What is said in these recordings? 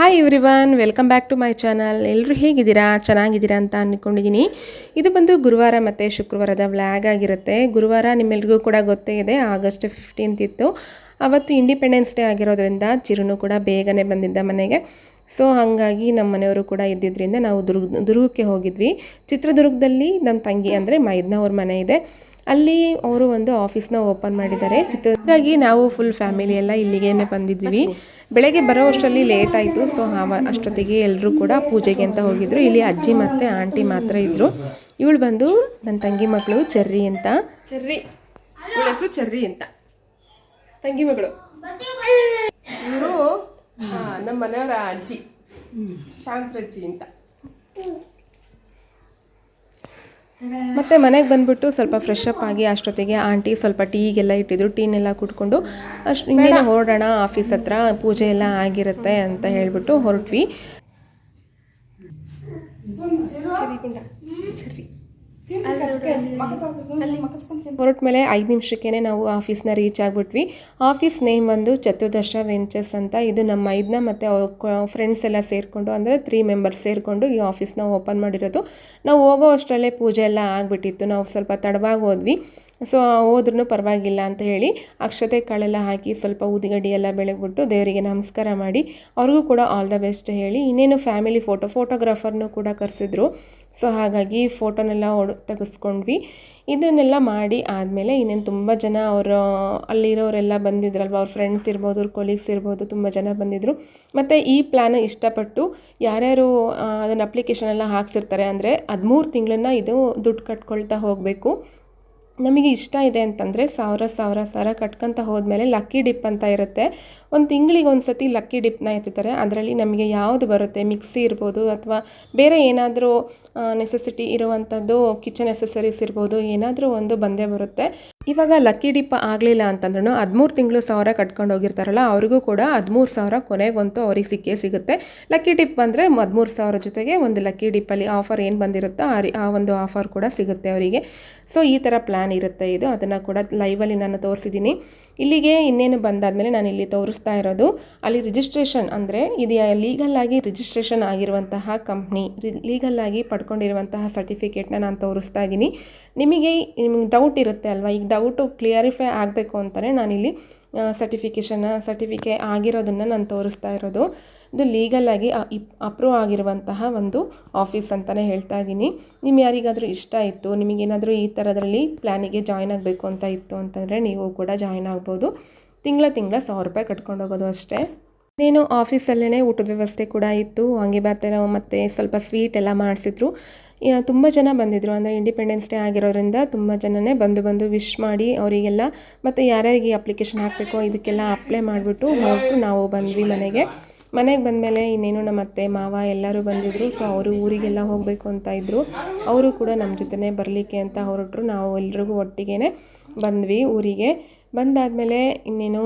Hi everyone welcome back to my channel ಎಲ್ಲರೂ ಹೇಗಿದ್ದೀರಾ? ಚೆನ್ನಾಗಿದ್ದೀರಾ ಅಂತ ಅಂದ್ಕೊಂಡಿದ್ದೀನಿ ಇದು ಬಂದು ಗುರುವಾರ ಮತ್ತು ಶುಕ್ರವಾರದ ವ್ಲಾಗ್ ಆಗಿರುತ್ತೆ. ಗುರುವಾರ ನಿಮ್ಮೆಲ್ರಿಗೂ ಕೂಡ ಗೊತ್ತೇ ಇದೆ, ಆಗಸ್ಟ್ ಫಿಫ್ಟೀನ್ತ್ ಇತ್ತು. ಅವತ್ತು ಇಂಡಿಪೆಂಡೆನ್ಸ್ ಡೇ ಆಗಿರೋದ್ರಿಂದ ಚಿರುನು ಕೂಡ ಬೇಗನೆ ಬಂದಿದ್ದ ಮನೆಗೆ. ಸೊ ಹಾಗಾಗಿ ನಮ್ಮ ಮನೆಯವರು ಕೂಡ ಇದ್ದಿದ್ದರಿಂದ ನಾವು ದುರ್ಗ, ದುರ್ಗಕ್ಕೆ ಹೋಗಿದ್ವಿ. ಚಿತ್ರದುರ್ಗದಲ್ಲಿ ನಮ್ಮ ತಂಗಿ ಅಂದರೆ ಮೈದ್ನವ್ರ ಮನೆ ಇದೆ. ಅಲ್ಲಿ ಅವರು ಒಂದು ಆಫೀಸ್ನ ಓಪನ್ ಮಾಡಿದ್ದಾರೆ. ಚಿತ್ರದುರ್ಗಾಗಿ ನಾವು ಫುಲ್ ಫ್ಯಾಮಿಲಿ ಎಲ್ಲ ಇಲ್ಲಿಗೆ ಬಂದಿದ್ವಿ ಬೆಳಗ್ಗೆ ಬರೋ ಅಷ್ಟರಲ್ಲಿ ಲೇಟ್ ಆಯಿತು. ಸೊ ಅಷ್ಟೊತ್ತಿಗೆ ಎಲ್ಲರೂ ಕೂಡ ಪೂಜೆಗೆ ಅಂತ ಹೋಗಿದ್ರು. ಇಲ್ಲಿ ಅಜ್ಜಿ ಮತ್ತು ಆಂಟಿ ಮಾತ್ರ ಇದ್ದರು ಇವಳು ಬಂದು ನನ್ನ ತಂಗಿ ಮಗಳು ಚರ್ರಿ ಅಂತ. ಚರ್ರಿ. ಇವಳ ಹೆಸರು ಚರ್ರಿ ಅಂತ. ತಂಗಿ ಮಗಳು. ಇವರು ನಮ್ಮ ಮನೆಯವರ ಅಜ್ಜಿ. ಶಾಂತ್ರಜ್ಜಿ ಅಂತ. ಮತ್ತೆ ಮನೆಗೆ ಬಂದ್ಬಿಟ್ಟು ಸ್ವಲ್ಪ ಫ್ರೆಶ್ ಅಪ್ ಆಗಿ ಅಷ್ಟೊತ್ತಿಗೆ ಆಂಟಿ ಸ್ವಲ್ಪ ಟೀಗೆಲ್ಲ ಇಟ್ಟಿದ್ರು ಟೀನೆಲ್ಲ ಕುಟ್ಕೊಂಡು ಅಷ್ಟು ಇನ್ನೇನು ಹೊರಡೋಣ ಆಫೀಸ್ ಹತ್ರ ಪೂಜೆ ಎಲ್ಲ ಆಗಿರುತ್ತೆ ಅಂತ ಹೇಳಿಬಿಟ್ಟು ಹೊರಟ್ವಿ. ಹೊರಟ ಮೇಲೆ ಐದು ನಿಮಿಷಕ್ಕೇ ನಾವು ಆಫೀಸ್ನ ರೀಚ್ ಆಗಿಬಿಟ್ವಿ. ಆಫೀಸ್ ನೇಮ್ ಬಂದು ಚತುರ್ದಶ ವೆಂಚರ್ಸ್ ಅಂತ. ಇದು ನಮ್ಮ ಐದನ್ನ ಮತ್ತು ಫ್ರೆಂಡ್ಸ್ ಎಲ್ಲ ಸೇರಿಕೊಂಡು ಅಂದರೆ ತ್ರೀ ಮೆಂಬರ್ಸ್ ಸೇರಿಕೊಂಡು ಈ ಆಫೀಸ್ನ ಓಪನ್ ಮಾಡಿರೋದು. ನಾವು ಹೋಗೋ ಅಷ್ಟರಲ್ಲೇ ಪೂಜೆ ಎಲ್ಲ ಆಗಿಬಿಟ್ಟಿತ್ತು. ನಾವು ಸ್ವಲ್ಪ ತಡವಾಗಿ ಹೋದ್ವಿ. ಸೊ ಹೋದ್ರೂ ಪರವಾಗಿಲ್ಲ ಅಂತ ಹೇಳಿ ಅಕ್ಷತೆ ಕಾಳೆಲ್ಲ ಹಾಕಿ ಸ್ವಲ್ಪ ಊದಿಗಡ್ಡಿ ಎಲ್ಲ ಬೆಳಗ್ಬಿಟ್ಟು ದೇವರಿಗೆ ನಮಸ್ಕಾರ ಮಾಡಿ ಅವ್ರಿಗೂ ಕೂಡ ಆಲ್ ದ ಬೆಸ್ಟ್ ಹೇಳಿ ಇನ್ನೇನು ಫ್ಯಾಮಿಲಿ ಫೋಟೋ ಫೋಟೋಗ್ರಾಫರ್ನೂ ಕೂಡ ಕರೆಸಿದ್ರು. ಸೊ ಹಾಗಾಗಿ ಫೋಟೋನೆಲ್ಲ ಹೊಡ್, ತೆಗೆಸ್ಕೊಂಡ್ವಿ. ಇದನ್ನೆಲ್ಲ ಮಾಡಿ ಆದಮೇಲೆ ಇನ್ನೇನು ತುಂಬ ಜನ ಅವರು, ಅಲ್ಲಿರೋರೆಲ್ಲ ಬಂದಿದ್ರಲ್ವ, ಅವ್ರ ಫ್ರೆಂಡ್ಸ್ ಇರ್ಬೋದು, ಅವ್ರ ಕೊಲೀಗ್ಸ್ ಇರ್ಬೋದು ತುಂಬ ಜನ ಬಂದಿದ್ದರು ಮತ್ತು ಈ ಪ್ಲ್ಯಾನ್ ಇಷ್ಟಪಟ್ಟು ಯಾರ್ಯಾರು ಅದನ್ನು ಅಪ್ಲಿಕೇಶನ್ ಎಲ್ಲ ಹಾಕ್ಸಿರ್ತಾರೆ ಅಂದರೆ ಹದಿಮೂರು ತಿಂಗಳನ್ನ ಇದು ದುಡ್ಡು ಕಟ್ಕೊಳ್ತಾ ಹೋಗಬೇಕು. ನಮಗೆ ಇಷ್ಟ ಇದೆ ಅಂತಂದರೆ ಸಾವಿರ ಸಾವಿರ ಸಾವಿರ ಕಟ್ಕೊತ ಹೋದ್ಮೇಲೆ ಲಕ್ಕಿ ಡಿಪ್ ಅಂತ ಇರುತ್ತೆ. ಒಂದು ತಿಂಗಳಿಗೆ ಒಂದು ಸತಿ ಲಕ್ಕಿ ಡಿಪ್ನ ಎತ್ತಿದ್ದಾರೆ ಅದರಲ್ಲಿ ನಮಗೆ ಯಾವುದು ಬರುತ್ತೆ? ಮಿಕ್ಸಿ ಇರ್ಬೋದು ಅಥವಾ ಬೇರೆ ಏನಾದರೂ ನೆಸೆಸಿಟಿ ಇರುವಂಥದ್ದು ಕಿಚನ್ ಎಸೆಸರೀಸ್ ಇರ್ಬೋದು, ಏನಾದರೂ ಒಂದು ಬಂದೇ ಬರುತ್ತೆ. ಇವಾಗ ಲಕ್ಕಿ ಡಿಪ್ ಆಗಲಿಲ್ಲ ಅಂತಂದ್ರೂ ಹದಿಮೂರು ತಿಂಗಳು ಸಾವಿರ ಕಟ್ಕೊಂಡು ಹೋಗಿರ್ತಾರಲ್ಲ, ಅವ್ರಿಗೂ ಕೂಡ ಹದಿಮೂರು ಸಾವಿರ ಕೊನೆಗಂತೂ ಅವ್ರಿಗೆ ಸಿಕ್ಕೇ ಸಿಗುತ್ತೆ. ಲಕ್ಕಿ ಡಿಪ್ ಬಂದರೆ ಹದಿಮೂರು ಸಾವಿರ ಜೊತೆಗೆ ಒಂದು ಲಕ್ಕಿ ಡಿಪ್ಪಲ್ಲಿ ಆಫರ್ ಏನು ಬಂದಿರುತ್ತೋ ಆ ಆ ಒಂದು ಆಫರ್ ಕೂಡ ಸಿಗುತ್ತೆ ಅವರಿಗೆ. ಸೊ ಈ ಥರ ಪ್ಲ್ಯಾನ್ ಇರುತ್ತೆ ಇದು. ಅದನ್ನು ಕೂಡ ಲೈವಲ್ಲಿ ನಾನು ತೋರಿಸಿದ್ದೀನಿ ಇಲ್ಲಿಗೆ ಇನ್ನೇನು ಬಂದಾದಮೇಲೆ ನಾನು ಇಲ್ಲಿ ತೋರಿಸ್ತಾ ಇರೋದು, ಅಲ್ಲಿ ರಿಜಿಸ್ಟ್ರೇಷನ್ ಅಂದರೆ ಇದು ಲೀಗಲ್ ಆಗಿ ರಿಜಿಸ್ಟ್ರೇಷನ್ ಆಗಿರುವಂತಹ ಕಂಪ್ನಿ ಲೀಗಲ್ ಆಗಿ ಪಡ್ಕೊಂಡಿರುವಂತಹ ಸರ್ಟಿಫಿಕೇಟ್ನ ನಾನು ತೋರಿಸ್ತಾ ಇದ್ದೀನಿ ನಿಮಗೆ ನಿಮಗೆ ಡೌಟ್ ಇರುತ್ತೆ ಅಲ್ವಾ? ಈಗ ಡೌಟು ಕ್ಲಿಯರಿಫೈ ಆಗಬೇಕು ಅಂತಲೇ ನಾನಿಲ್ಲಿ ಸರ್ಟಿಫಿಕೇಷನ್ನ ಸರ್ಟಿಫಿಕೇ ಆಗಿರೋದನ್ನು ನಾನು ತೋರಿಸ್ತಾ ಇರೋದು. ಇದು ಲೀಗಲಾಗಿ ಅಪ್ರೂವ್ ಆಗಿರುವಂತಹ ಒಂದು ಆಫೀಸ್ ಅಂತಲೇ ಹೇಳ್ತಾ ಇದ್ದೀನಿ. ನಿಮ್ಮ ಯಾರಿಗಾದರೂ ಇಷ್ಟ ಇತ್ತು ನಿಮಗೇನಾದರೂ ಈ ಥರದ್ರಲ್ಲಿ ಪ್ಲ್ಯಾನಿಗೆ ಜಾಯ್ನ್ ಆಗಬೇಕು ಅಂತ ಇತ್ತು ಅಂತಂದರೆ ನೀವು ಕೂಡ ಜಾಯ್ನ್ ಆಗ್ಬೋದು. ತಿಂಗಳ ತಿಂಗಳ ಸಾವಿರ ರೂಪಾಯಿ ಕಟ್ಕೊಂಡು ಹೋಗೋದು ಅಷ್ಟೇ. ಇನ್ನೇನು ಆಫೀಸಲ್ಲೇ ಊಟದ ವ್ಯವಸ್ಥೆ ಕೂಡ ಇತ್ತು ವಾಂಗಿಬಾತ್ ಮತ್ತು ಸ್ವಲ್ಪ ಸ್ವೀಟ್ ಎಲ್ಲ ಮಾಡಿಸಿದ್ರು. ತುಂಬ ಜನ ಬಂದಿದ್ದರು ಅಂದರೆ ಇಂಡಿಪೆಂಡೆನ್ಸ್ ಡೇ ಆಗಿರೋದ್ರಿಂದ ತುಂಬ ಜನನೇ ಬಂದು ಬಂದು ವಿಶ್ ಮಾಡಿ ಅವರಿಗೆಲ್ಲ, ಮತ್ತು ಯಾರ್ಯಾರಿಗೆ ಅಪ್ಲಿಕೇಶನ್ ಹಾಕಬೇಕೋ ಇದಕ್ಕೆಲ್ಲ ಅಪ್ಲೈ ಮಾಡಿಬಿಟ್ಟು ಹೋಗ್ಬಿಟ್ಟು ನಾವು ಬಂದ್ವಿ ಮನೆಗೆ. ಮನೆಗೆ ಬಂದಮೇಲೆ ಇನ್ನೇನು ನಮ್ಮ ಅತ್ತೆ, ಮಾವ ಎಲ್ಲರೂ ಬಂದಿದ್ದರು ಸೊ ಅವರು ಊರಿಗೆಲ್ಲ ಹೋಗಬೇಕು ಅಂತ ಇದ್ದರು ಅವರು ಕೂಡ ನಮ್ಮ ಜೊತೆನೇ ಬರಲಿಕ್ಕೆ ಅಂತ ಹೊರಟರು. ನಾವು ಎಲ್ರಿಗೂ ಒಟ್ಟಿಗೆ ಬಂದ್ವಿ ಊರಿಗೆ. ಬಂದಾದಮೇಲೆ ಇನ್ನೇನು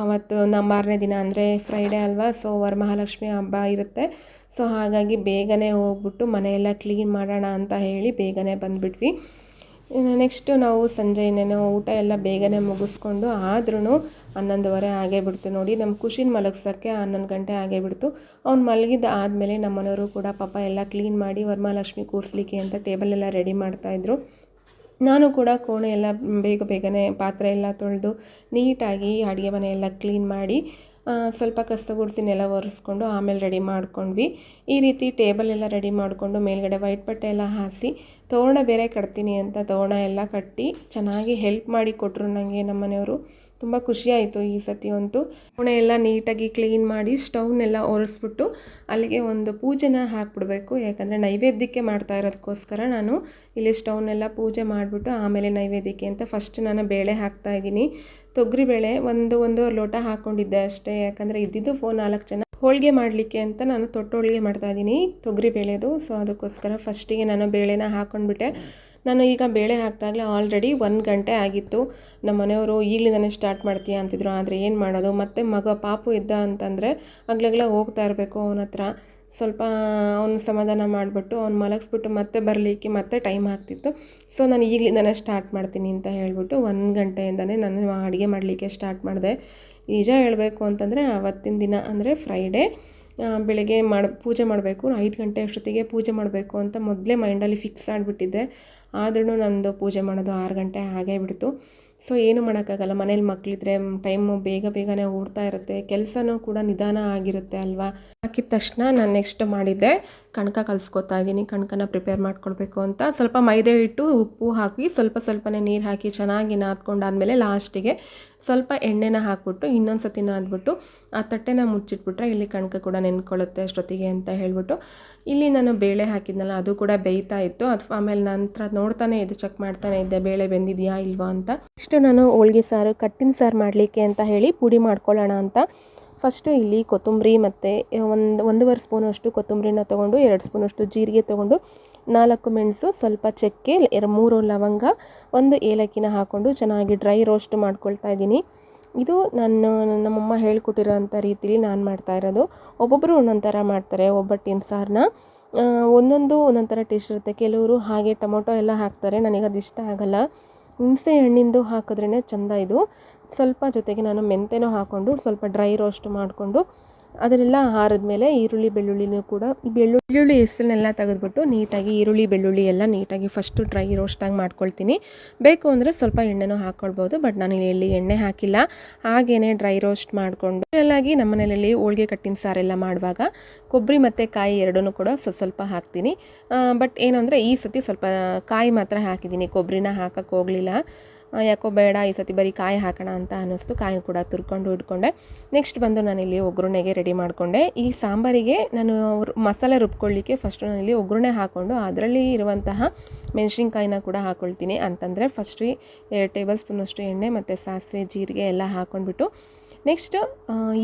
ಆವತ್ತು ನಮ್ಮ ಮಾರನೇ ದಿನ ಅಂದರೆ ಫ್ರೈಡೇ ಅಲ್ವಾ ಸೊ ವರಮಹಾಲಕ್ಷ್ಮಿ ಹಬ್ಬ ಇರುತ್ತೆ. ಸೊ ಹಾಗಾಗಿ ಬೇಗನೆ ಹೋಗ್ಬಿಟ್ಟು ಮನೆಯೆಲ್ಲ ಕ್ಲೀನ್ ಮಾಡೋಣ ಅಂತ ಹೇಳಿ ಬೇಗನೆ ಬಂದುಬಿಟ್ವಿ. ನೆಕ್ಸ್ಟು ನಾವು ಸಂಜೆ ಇನ್ನೇನೋ ಊಟ ಎಲ್ಲ ಬೇಗನೆ ಮುಗಿಸ್ಕೊಂಡು ಆದ್ರೂ ಹನ್ನೊಂದುವರೆ ಆಗೇ ಬಿಡ್ತು ನೋಡಿ. ನಮ್ಮ ಖುಷಿನ ಮಲಗ್ಸೋಕ್ಕೆ ಹನ್ನೊಂದು ಗಂಟೆ ಆಗೇ ಬಿಡ್ತು. ಅವ್ನು ಮಲಗಿದ ಆದಮೇಲೆ ನಮ್ಮನೆಯವರು ಕೂಡ ಪಾಪ ಎಲ್ಲ ಕ್ಲೀನ್ ಮಾಡಿ ವರಮಹಾಲಕ್ಷ್ಮಿ ಕೂರಿಸ್ಲಿಕ್ಕೆ ಅಂತ ಟೇಬಲ್ ಎಲ್ಲ ರೆಡಿ ಮಾಡ್ತಾಯಿದ್ರು ನಾನು ಕೂಡ ಕೋಣೆ ಎಲ್ಲ ಬೇಗ ಬೇಗನೆ ಪಾತ್ರೆ ಎಲ್ಲ ತೊಳೆದು ನೀಟಾಗಿ ಅಡುಗೆ ಮನೆ ಎಲ್ಲ ಕ್ಲೀನ್ ಮಾಡಿ ಸ್ವಲ್ಪ ಕಸ ಗುಡಿಸಿ ನೆಲ ಒರೆಸ್ಕೊಂಡು ಆಮೇಲೆ ರೆಡಿ ಮಾಡ್ಕೊಂಡ್ವಿ. ಈ ರೀತಿ ಟೇಬಲ್ ಎಲ್ಲ ರೆಡಿ ಮಾಡಿಕೊಂಡು ಮೇಲ್ಗಡೆ ವೈಟ್ ಬಟ್ಟೆ ಎಲ್ಲ ಹಾಸಿ, ತೋರಣ ಬೇರೆ ಕಟ್ತೀನಿ ಅಂತ ತೋರಣ ಎಲ್ಲ ಕಟ್ಟಿ ಚೆನ್ನಾಗಿ ಹೆಲ್ಪ್ ಮಾಡಿ ಕೊಟ್ಟರು ನನಗೆ ನಮ್ಮ ಮನೆಯವರು ತುಂಬ ಖುಷಿಯಾಯಿತು ಈ ಸತಿ ಅಂತೂ. ಕೋಣೆ ಎಲ್ಲ ನೀಟಾಗಿ ಕ್ಲೀನ್ ಮಾಡಿ ಸ್ಟವ್ನೆಲ್ಲ ಒರೆಸ್ಬಿಟ್ಟು ಅಲ್ಲಿಗೆ ಒಂದು ಪೂಜೆನ ಹಾಕ್ಬಿಡ್ಬೇಕು. ಯಾಕಂದರೆ ನೈವೇದ್ಯಕ್ಕೆ ಮಾಡ್ತಾ ಇರೋದಕ್ಕೋಸ್ಕರ ನಾನು ಇಲ್ಲಿ ಸ್ಟವ್ನೆಲ್ಲ ಪೂಜೆ ಮಾಡಿಬಿಟ್ಟು ಆಮೇಲೆ ನೈವೇದ್ಯಕ್ಕೆ ಅಂತ ಫಸ್ಟ್ ನಾನು ಬೇಳೆ ಹಾಕ್ತಾ ಇದ್ದೀನಿ. ತೊಗರಿ ಬೇಳೆ ಒಂದು ಒಂದು ಲೋಟ ಹಾಕ್ಕೊಂಡಿದ್ದೆ ಅಷ್ಟೇ. ಯಾಕಂದರೆ ಇದ್ದಿದ್ದು ಫೋನ್ ನಾಲ್ಕು ಜನ. ಹೋಳಿಗೆ ಮಾಡಲಿಕ್ಕೆ ಅಂತ ನಾನು ತೊಟ್ಟು ಹೋಳಿಗೆ ಮಾಡ್ತಾಯಿದ್ದೀನಿ ತೊಗರಿ ಬೇಳೆದು. ಸೊ ಅದಕ್ಕೋಸ್ಕರ ಫಸ್ಟಿಗೆ ನಾನು ಬೇಳೆನ ಹಾಕ್ಕೊಂಡ್ಬಿಟ್ಟೆ ನಾನು ಈಗ ಬೇಳೆ ಹಾಕ್ತಾಗಲೇ ಆಲ್ರೆಡಿ ಒಂದು ಗಂಟೆ ಆಗಿತ್ತು. ನಮ್ಮ ಮನೆಯವರು, ಈಗಲಿಂದನೇ ಸ್ಟಾರ್ಟ್ ಮಾಡ್ತೀಯ? ಅಂತಿದ್ರು. ಆದರೆ ಏನು ಮಾಡೋದು? ಮತ್ತು ಮಗ ಪಾಪು ಇದ್ದ ಅಂತಂದರೆ ಅಗ್ಲಗ್ಲ ಹೋಗ್ತಾ ಇರಬೇಕು ಅವನ ಹತ್ರ. ಸ್ವಲ್ಪ ಅವನು ಸಮಾಧಾನ ಮಾಡಿಬಿಟ್ಟು ಅವ್ನು ಮಲಗಿಸ್ಬಿಟ್ಟು ಮತ್ತೆ ಬರಲಿಕ್ಕೆ ಮತ್ತೆ ಟೈಮ್ ಆಗ್ತಿತ್ತು. ಸೊ ನಾನು ಈಗಲಿಂದನೇ ಸ್ಟಾರ್ಟ್ ಮಾಡ್ತೀನಿ ಅಂತ ಹೇಳಿಬಿಟ್ಟು ಒಂದು ಗಂಟೆಯಿಂದನೇ ನಾನು ಅಡುಗೆ ಮಾಡಲಿಕ್ಕೆ ಸ್ಟಾರ್ಟ್ ಮಾಡಿದೆ. ನಿಜ ಹೇಳಬೇಕು ಅಂತಂದರೆ ಆವತ್ತಿನ ದಿನ ಅಂದರೆ ಫ್ರೈಡೇ ಬೆಳಗ್ಗೆ ಮಾಡಿ, ಪೂಜೆ ಮಾಡಬೇಕು. ಐದು ಗಂಟೆ ಅಷ್ಟೊತ್ತಿಗೆ ಪೂಜೆ ಮಾಡಬೇಕು ಅಂತ ಮೊದಲೇ ಮೈಂಡಲ್ಲಿ ಫಿಕ್ಸ್ ಆಗಿಬಿಟ್ಟಿದ್ದೆ. ಆದ್ರೂ ನಂದು ಪೂಜೆ ಮಾಡೋದು ಆರು ಗಂಟೆ ಹಾಗೇ ಬಿಡ್ತು. ಸೊ ಏನು ಮಾಡೋಕ್ಕಾಗಲ್ಲ. ಮನೇಲಿ ಮಕ್ಕಳಿದ್ರೆ ಟೈಮು ಬೇಗ ಬೇಗನೆ ಓಡ್ತಾ ಇರುತ್ತೆ. ಕೆಲಸನೂ ಕೂಡ ನಿಧಾನ ಆಗಿರುತ್ತೆ ಅಲ್ವಾ? ಹಾಕಿದ ತಕ್ಷಣ ನಾನು ನೆಕ್ಸ್ಟ್ ಮಾಡಿದ್ದೆ. ಕಣಕ ಕಲಿಸ್ಕೊತಾ ಇದ್ದೀನಿ, ಕಣಕನ ಪ್ರಿಪೇರ್ ಮಾಡ್ಕೊಳ್ಬೇಕು ಅಂತ. ಸ್ವಲ್ಪ ಮೈದೆ ಇಟ್ಟು ಉಪ್ಪು ಹಾಕಿ ಸ್ವಲ್ಪ ಸ್ವಲ್ಪನೇ ನೀರು ಹಾಕಿ ಚೆನ್ನಾಗಿ ನಾದ್ಕೊಂಡಾದಮೇಲೆ ಲಾಸ್ಟಿಗೆ ಸ್ವಲ್ಪ ಎಣ್ಣೆನ ಹಾಕ್ಬಿಟ್ಟು ಇನ್ನೊಂದು ಸತಿ ನಾದ್ಬಿಟ್ಟು ಆ ತಟ್ಟೆನ ಮುಚ್ಚಿಟ್ಬಿಟ್ರೆ ಇಲ್ಲಿ ಕಣಕ ಕೂಡ ನೆನ್ಕೊಳ್ಳುತ್ತೆ ಅಷ್ಟೊತ್ತಿಗೆ ಅಂತ ಹೇಳ್ಬಿಟ್ಟು. ಇಲ್ಲಿ ನಾನು ಬೇಳೆ ಹಾಕಿದ್ನಲ್ಲ, ಅದು ಕೂಡ ಬೇಯ್ತಾ ಇತ್ತು. ಅದು ಆಮೇಲೆ ನಂತರ ನೋಡ್ತಾನೆ ಇದ್ದೆ ಚೆಕ್ ಮಾಡ್ತಾನೆ ಇದ್ದೆ, ಬೇಳೆ ಬೆಂದಿದೆಯಾ ಇಲ್ವಾ ಅಂತ. ಇಷ್ಟು ನಾನು ಹೋಳಿಗೆ ಸಾರು, ಕಟ್ಟಿನ ಸಾರು ಮಾಡಲಿಕ್ಕೆ ಅಂತ ಹೇಳಿ ಪುಡಿ ಮಾಡ್ಕೊಳ್ಳೋಣ ಅಂತ. ಫಸ್ಟು ಇಲ್ಲಿ ಕೊತ್ತಂಬರಿ ಮತ್ತು ಒಂದು, ಒಂದೂವರೆ ಸ್ಪೂನಷ್ಟು ಕೊತ್ತಂಬರಿನ ತೊಗೊಂಡು, ಎರಡು ಸ್ಪೂನಷ್ಟು ಜೀರಿಗೆ ತೊಗೊಂಡು, ನಾಲ್ಕು ಮೆಣಸು, ಸ್ವಲ್ಪ ಚಕ್ಕೆ ಎರಡು ಮೂರು ಲವಂಗ, ಒಂದು ಏಲಕ್ಕಿನ ಹಾಕ್ಕೊಂಡು ಚೆನ್ನಾಗಿ ಡ್ರೈ ರೋಸ್ಟ್ ಮಾಡ್ಕೊಳ್ತಾ ಇದ್ದೀನಿ. ಇದು ನಾನು, ನಮ್ಮಮ್ಮ ಹೇಳ್ಕೊಟ್ಟಿರೋಂಥ ರೀತಿಲಿ ನಾನು ಮಾಡ್ತಾ ಇರೋದು. ಒಬ್ಬೊಬ್ಬರು ಒಂದೊಂದು ಥರ ಮಾಡ್ತಾರೆ, ಒಬ್ಬಟ್ಟಿನ ಸಾರನ್ನ ಒಂದೊಂದು ಒಂದೊಂದು ಥರ ಟೇಸ್ಟ್ ಇರುತ್ತೆ. ಕೆಲವರು ಹಾಗೆ ಟೊಮೊಟೊ ಎಲ್ಲ ಹಾಕ್ತಾರೆ ನನಗೆ ಅದು ಇಷ್ಟ ಆಗಲ್ಲ. ಹುಣಸೆ ಹಣ್ಣಿಂದು ಹಾಕಿದ್ರೇ ಚೆಂದ ಇದು. ಸ್ವಲ್ಪ ಜೊತೆಗೆ ನಾನು ಮೆಂತೆನೂ ಹಾಕ್ಕೊಂಡು, ಸ್ವಲ್ಪ ಡ್ರೈ ರೋಸ್ಟ್ ಮಾಡಿಕೊಂಡು, ಅದನ್ನೆಲ್ಲ ಆರಿದ್ಮೇಲೆ ಈರುಳ್ಳಿ, ಬೆಳ್ಳುಳ್ಳಿನೂ ಕೂಡ ಬೆಳ್ಳುಳ್ಳಿ ಹೆಸರನ್ನೆಲ್ಲ ತೆಗೆದ್ಬಿಟ್ಟು ನೀಟಾಗಿ ಈರುಳ್ಳಿ, ಬೆಳ್ಳುಳ್ಳಿ ಎಲ್ಲ ನೀಟಾಗಿ ಫಸ್ಟು ಡ್ರೈ ರೋಸ್ಟಾಗಿ ಮಾಡ್ಕೊಳ್ತೀನಿ. ಬೇಕು ಅಂದರೆ ಸ್ವಲ್ಪ ಎಣ್ಣೆನೂ ಹಾಕ್ಕೊಳ್ಬೋದು ಬಟ್ ನಾನು ಇಲ್ಲಿ ಎಣ್ಣೆ ಹಾಕಿಲ್ಲ. ಹಾಗೇನೆ ಡ್ರೈ ರೋಸ್ಟ್ ಮಾಡಿಕೊಂಡು ಎಲ್ಲಾಗಿ ನಮ್ಮ ಮನೆಯಲ್ಲಿ ಹೋಳಿಗೆ ಕಟ್ಟಿನ ಸಾರೆಲ್ಲ ಮಾಡುವಾಗ ಕೊಬ್ಬರಿ ಮತ್ತು ಕಾಯಿ ಎರಡೂ ಕೂಡ ಸ್ವಲ್ಪ ಸ್ವಲ್ಪ ಹಾಕ್ತೀನಿ. ಬಟ್ ಏನಂದರೆ ಈ ಸತಿ ಸ್ವಲ್ಪ ಕಾಯಿ ಮಾತ್ರ ಹಾಕಿದ್ದೀನಿ, ಕೊಬ್ಬರಿನ ಹಾಕೋಕ್ಕೆ ಹೋಗಲಿಲ್ಲ. ಯಾಕೋ ಬೇಡ ಈ ಸತಿ ಬರೀ ಕಾಯಿ ಹಾಕೋಣ ಅಂತ ಅನ್ನಿಸ್ತು. ಕಾಯಿನ ಕೂಡ ತುರ್ಕೊಂಡು ಇಟ್ಕೊಂಡೆ. ನೆಕ್ಸ್ಟ್ ಬಂದು ನಾನಿಲ್ಲಿ ಒಗ್ಗರಣೆಗೆ ರೆಡಿ ಮಾಡಿಕೊಂಡೆ. ಈ ಸಾಂಬಾರಿಗೆ ನಾನು ಮಸಾಲೆ ರುಬ್ಕೊಳ್ಳಿಕ್ಕೆ ಫಸ್ಟು ನಾನಿಲ್ಲಿ ಒಗ್ಗರಣೆ ಹಾಕ್ಕೊಂಡು ಅದರಲ್ಲಿ ಇರುವಂತಹ ಮೆಣಸಿನ್ಕಾಯಿನ ಕೂಡ ಹಾಕ್ಕೊಳ್ತೀನಿ ಅಂತಂದರೆ ಫಸ್ಟು ಎರಡು ಟೇಬಲ್ ಸ್ಪೂನಷ್ಟು ಎಣ್ಣೆ ಮತ್ತು ಸಾಸಿವೆ, ಜೀರಿಗೆ ಎಲ್ಲ ಹಾಕ್ಕೊಂಡ್ಬಿಟ್ಟು ನೆಕ್ಸ್ಟ್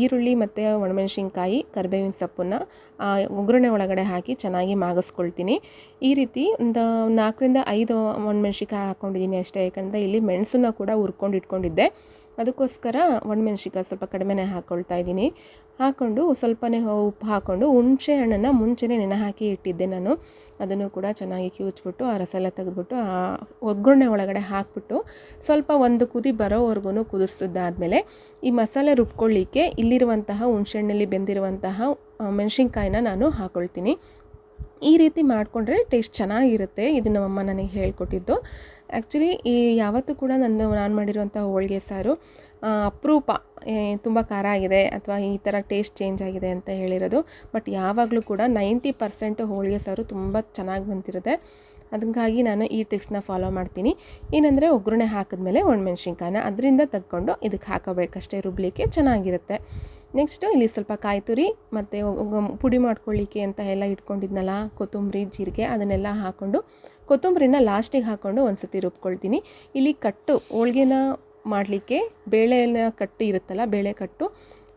ಈರುಳ್ಳಿ ಮತ್ತು ಒಣಮೆಣಸಿನ್ಕಾಯಿ, ಕರಿಬೇವಿನ ಸೊಪ್ಪನ್ನು ಒಗ್ಗರಣೆ ಒಳಗಡೆ ಹಾಕಿ ಚೆನ್ನಾಗಿ ಮಾಗಿಸ್ಕೊಳ್ತೀನಿ. ಈ ರೀತಿ ಒಂದು ನಾಲ್ಕರಿಂದ ಐದು ಒಣಮೆಣ್ಸಿನ್ಕಾಯಿ ಹಾಕ್ಕೊಂಡಿದ್ದೀನಿ ಅಷ್ಟೇ, ಯಾಕಂದರೆ ಇಲ್ಲಿ ಮೆಣಸನ್ನ ಕೂಡ ಹುರ್ಕೊಂಡು ಇಟ್ಕೊಂಡಿದ್ದೆ. ಅದಕ್ಕೋಸ್ಕರ ಒಣಮೆಣ್ಸಿನ್ಕಾಯಿ ಸ್ವಲ್ಪ ಕಡಿಮೆನೇ ಹಾಕ್ಕೊಳ್ತಾ ಇದ್ದೀನಿ. ಹಾಕ್ಕೊಂಡು ಸ್ವಲ್ಪನೇ ಉಪ್ಪು ಹಾಕ್ಕೊಂಡು ಹುಣಸೆ ಹಣ್ಣನ್ನು ಮುಂಚೆನೇ ನೆನೆ ಹಾಕಿ ಇಟ್ಟಿದ್ದೆ ನಾನು. ಅದನ್ನು ಕೂಡ ಚೆನ್ನಾಗಿ ಕಿವುಚ್ಬಿಟ್ಟು ಆ ರಸ ಎಲ್ಲ ತೆಗೆದ್ಬಿಟ್ಟು ಆ ಒಗ್ಗರಣೆ ಒಳಗಡೆ ಹಾಕ್ಬಿಟ್ಟು ಸ್ವಲ್ಪ ಒಂದು ಕುದಿ ಬರೋವರೆಗೂ ಕುದಿಸಿದ್ದಾದಮೇಲೆ ಈ ಮಸಾಲೆ ರುಬ್ಕೊಳ್ಳಿಕ್ಕೆ ಇಲ್ಲಿರುವಂತಹ ಹುಣಸೆಹಣ್ಣಲ್ಲಿ ಬೆಂದಿರುವಂತಹ ಮೆಣಸಿನ್ಕಾಯಿನ ನಾನು ಹಾಕ್ಕೊಳ್ತೀನಿ ಈ ರೀತಿ ಮಾಡಿಕೊಂಡ್ರೆ ಟೇಸ್ಟ್ ಚೆನ್ನಾಗಿರುತ್ತೆ. ಇದು ನಮ್ಮಮ್ಮ ನನಗೆ ಹೇಳ್ಕೊಟ್ಟಿದ್ದು. ಆ್ಯಕ್ಚುಲಿ ಈ ಯಾವತ್ತೂ ಕೂಡ ನಂದು ನಾನು ಮಾಡಿರುವಂಥ ಹೋಳಿಗೆ ಸಾರು ಅಪರೂಪ ತುಂಬ ಖಾರ ಆಗಿದೆ ಅಥವಾ ಈ ಥರ ಟೇಸ್ಟ್ ಚೇಂಜ್ ಆಗಿದೆ ಅಂತ ಹೇಳಿರೋದು. ಬಟ್ ಯಾವಾಗಲೂ ಕೂಡ ನೈಂಟಿ ಪರ್ಸೆಂಟ್ ಹೋಳಿಗೆ ಸಾರು ತುಂಬ ಚೆನ್ನಾಗಿ ಬಂತಿರುತ್ತೆ ಅದಕ್ಕಾಗಿ ನಾನು ಈ ಟ್ರಿಕ್ಸ್ನ ಫಾಲೋ ಮಾಡ್ತೀನಿ. ಏನಂದರೆ ಒಗ್ಗರಣೆ ಹಾಕಿದ್ಮೇಲೆ ಒಣಮೆಣ್ಸಿನ್ಕಾಯನ್ನ ಅದರಿಂದ ತೆಗ್ಕೊಂಡು ಇದಕ್ಕೆ ಹಾಕೋಬೇಕಷ್ಟೇ ರುಬ್ಲಿಕ್ಕೆ ಚೆನ್ನಾಗಿರುತ್ತೆ. ನೆಕ್ಸ್ಟು ಇಲ್ಲಿ ಸ್ವಲ್ಪ ಕಾಯಿ ತುರಿ ಮತ್ತು ಪುಡಿ ಮಾಡ್ಕೊಳ್ಳಿಕ್ಕೆ ಅಂತ ಎಲ್ಲ ಇಟ್ಕೊಂಡಿದ್ನಲ್ಲ, ಕೊತ್ತಂಬರಿ, ಜೀರಿಗೆ ಅದನ್ನೆಲ್ಲ ಹಾಕ್ಕೊಂಡು ಕೊತ್ತಂಬರಿನ ಲಾಸ್ಟಿಗೆ ಹಾಕ್ಕೊಂಡು ಒಂದು ಸತಿ ರುಬ್ಕೊಳ್ತೀನಿ. ಇಲ್ಲಿ ಕಟ್ಟು, ಹೋಳ್ಗೆನ ಮಾಡಲಿಕ್ಕೆ ಬೇಳೆನ ಕಟ್ಟು ಇರುತ್ತಲ್ಲ, ಬೇಳೆ ಕಟ್ಟು,